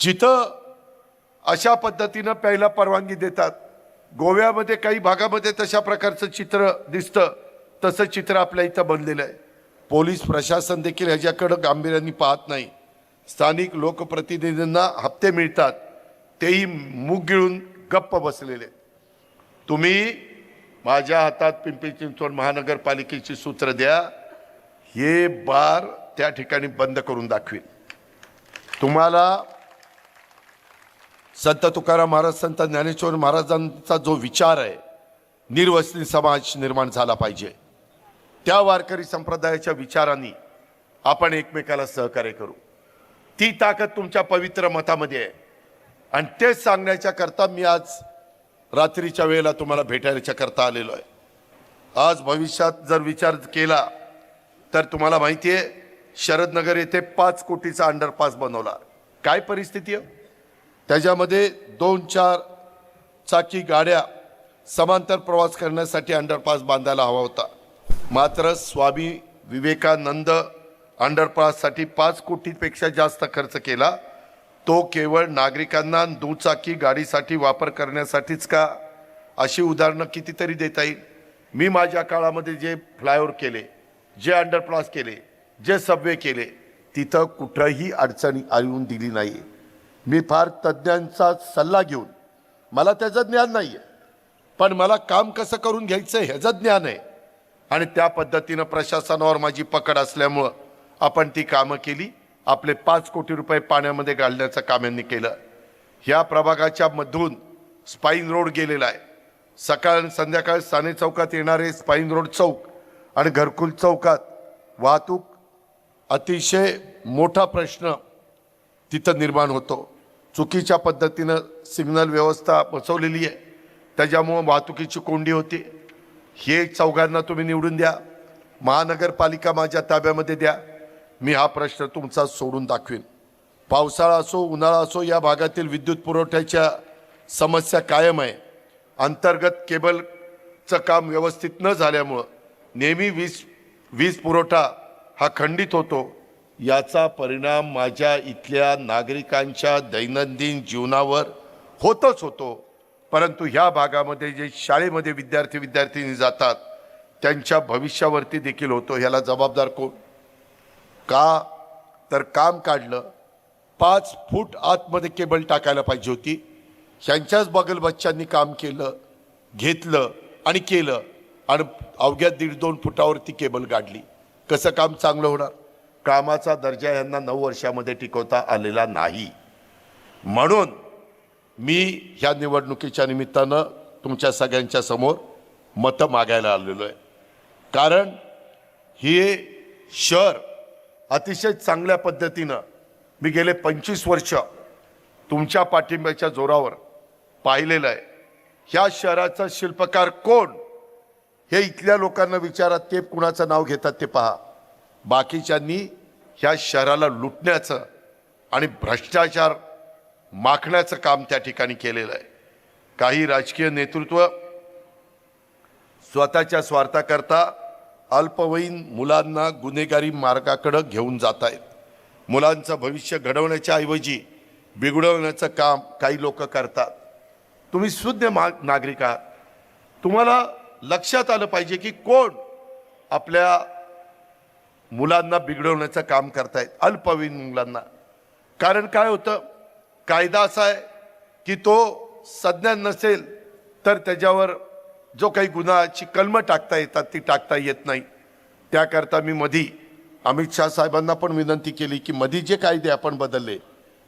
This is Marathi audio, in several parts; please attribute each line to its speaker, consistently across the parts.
Speaker 1: जिथं अशा पद्धतीनं प्यायला परवानगी देतात. गोव्यामध्ये काही भागामध्ये तशा प्रकारचं चित्र दिसतं. तसं चित्र आपल्या इथं बनलेलं आहे. पोलीस प्रशासन देखील ह्याच्याकडं गांभीर्याने पाहत नाही. स्थानिक लोकप्रतिनिधींना हप्ते मिळतात. तेही मुग गिळून गप्प बसलेले. तुम्ही माझ्या हातात पिंपरी चिंचवड महानगरपालिकेची सूत्र द्या. हे बार त्या ठिकाणी बंद करून दाखवेल तुम्हाला संत तुकाराम महाराज संत ज्ञानेश्वर महाराजांचा जो विचार आहे निर्वसनी समाज निर्माण झाला पाहिजे. त्या वारकरी संप्रदायाच्या विचारांनी आपण एकमेकाला सहकार्य करू. ती ताकद तुमच्या पवित्र मतामध्ये आहे. आणि तेच सांगण्याच्या करता मी आज रात्रीच्या वेळेला तुम्हाला भेटायच्या करता आलेलो आहे. आज भविष्यात जर विचार केला तर तुम्हाला माहिती आहे शरदनगर येथे पाच कोटीचा अंडरपास बनवला. काय परिस्थिती आहे? त्याच्यामध्ये दोन चार चाकी गाड्या समांतर प्रवास करण्यासाठी अंडरपास बांधायला हवा होता. मात्र स्वामी विवेकानंद अंडरपाससाठी पाच कोटीपेक्षा जास्त खर्च केला. तो केवळ नागरिकांना दुचाकी गाडीसाठी वापर करण्यासाठीच का? अशी उदाहरणं कितीतरी देता येईल. मी माझ्या काळामध्ये जे फ्लायओव्हर केले जे अंडरपास केले जे सबवे केले तिथं कुठंही अडचणी येऊन दिली नाही मी फार तज्ज्ञांचा सल्ला घेऊन मला त्याचं ज्ञान नाही आहे पण मला काम कसं करून घ्यायचं ह्याचं ज्ञान आहे. आणि त्या पद्धतीनं प्रशासनावर माझी पकड असल्यामुळं आपण ती कामं केली. आपले पाच कोटी रुपये पाण्यामध्ये घालण्याचं काम यांनी केलं. ह्या प्रभागाच्या मधून स्पाईन रोड गेलेला आहे. सकाळ आणि संध्याकाळ साने चौकात येणारे स्पाईन रोड चौक आणि घरकुल चौकात वाहतूक अतिशय मोठा प्रश्न तिथं निर्माण होतो. चुकीच्या पद्धतीनं सिग्नल व्यवस्था बसवलेली आहे. त्याच्यामुळं वाहतुकीची कोंडी होते. हे चौघांना तुम्ही निवडून द्या. महानगरपालिका माझ्या ताब्यामध्ये द्या. मी हा प्रश्न तुमचा सोडून दाखवीन. पावसाळा असो उन्हाळा असो या भागातील विद्युत पुरवठ्याच्या समस्या कायम आहे. अंतर्गत केबलचं काम व्यवस्थित न झाल्यामुळं नेहमी वीज वीज पुरवठा हा खंडित होतो. याचा परिणाम माझ्या इथल्या नागरिकांच्या दैनंदिन जीवनावर होतच होतो. परंतु ह्या भागामध्ये जे शाळेमध्ये विद्यार्थी विद्यार्थिनी जातात त्यांच्या भविष्यावरती देखील होतो ह्याला जबाबदार कोण? का? तर काम काढलं पाच फूट आतमध्ये केबल टाकायला पाहिजे होती. ह्यांच्याच बगल बच्चांनी काम केलं घेतलं आणि केलं. आणि अवघ्या दीड दोन फुटावरती केबल गाडली कसं काम चांगलं होणार? कामाचा दर्जा यांना नऊ वर्षामध्ये टिकवता आलेला नाही. म्हणून मी ह्या निवडणुकीच्या निमित्तानं तुमच्या सगळ्यांच्या समोर मतं मागायला आलेलो आहे. कारण हे शहर अतिशय चांगल्या पद्धतीनं मी गेले पंचवीस वर्ष तुमच्या पाठिंब्याच्या जोरावर पाहिलेलं आहे. ह्या शहराचा शिल्पकार कोण? हे इथल्या लोकांना विचारा ते कुणाचं नाव घेतात ते पहा. बाकीच्यांनी ह्या शहराला लुटण्याचं आणि भ्रष्टाचार माखण्याचं काम त्या ठिकाणी केलेलं आहे. काही राजकीय नेतृत्व स्वतःच्या स्वार्थाकरता अल्पवयीन मुलांना गुन्हेगारी मार्गाकडं घेऊन जात आहेत. मुलांचं भविष्य घडवण्याच्या ऐवजी बिघडवण्याचं काम काही लोक करतात. तुम्ही शुद्ध मा नागरिक आहात. तुम्हाला लक्षात आलं पाहिजे की कोण आपल्या मुलांना बिघडवण्याचं काम करतायत अल्पवयीन मुलांना. कारण काय होतं? कायदा असा आहे की तो सज्ञान नसेल तर त्याच्यावर जो काही गुन्हाची कलमं टाकता येतात ती टाकता येत नाही. त्याकरता मी मधी अमित शाह साहेबांना पण विनंती केली की मधी जे कायदे आपण बदलले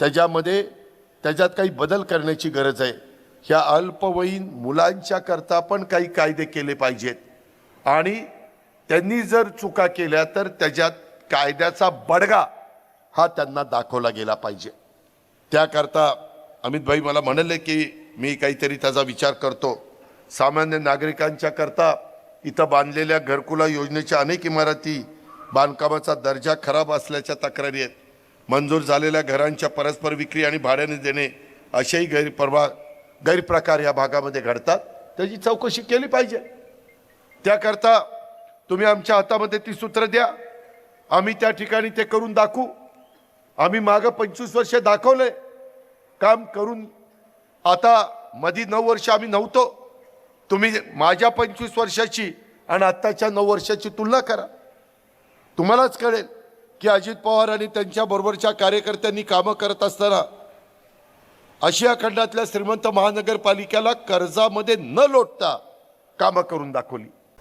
Speaker 1: त्याच्यामध्ये त्याच्यात काही बदल करण्याची गरज आहे. ह्या अल्पवयीन मुलांच्या करता पण काही कायदे केले पाहिजेत. आणि त्यांनी जर चुका केल्या तर त्याच्यात कायद्याचा बडगा हा त्यांना दाखवला गेला पाहिजे. त्याकरता अमित भाई मला म्हणाले की मी काहीतरी त्याचा विचार करतो. सामान्य नागरिकांच्या करता इथं बांधलेल्या घरकुला योजनेच्या अनेक इमारती बांधकामाचा दर्जा खराब असल्याच्या तक्रारी आहेत. मंजूर झालेल्या घरांच्या परस्पर विक्री आणि भाड्याने देणे असेही गैरप्रभा गैरप्रकार या भागामध्ये घडतात. त्याची चौकशी केली पाहिजे. त्याकरता तुम्ही आमच्या हातामध्ये ती सूत्र द्या. आम्ही त्या ठिकाणी ते करून दाखवू. आम्ही मागं पंचवीस वर्ष दाखवलंय काम करून आता मधी नऊ वर्ष आम्ही नव्हतो. तुम्ही माझ्या पंचवीस वर्षाची आणि आत्ताच्या नऊ वर्षाची तुलना करा. तुम्हालाच कळेल की अजित पवार आणि त्यांच्या बरोबरच्या कार्यकर्त्यांनी कामं करत असताना आशिया खंडातल्या श्रीमंत महानगरपालिकेला कर्जामध्ये न लोटता कामं करून दाखवली.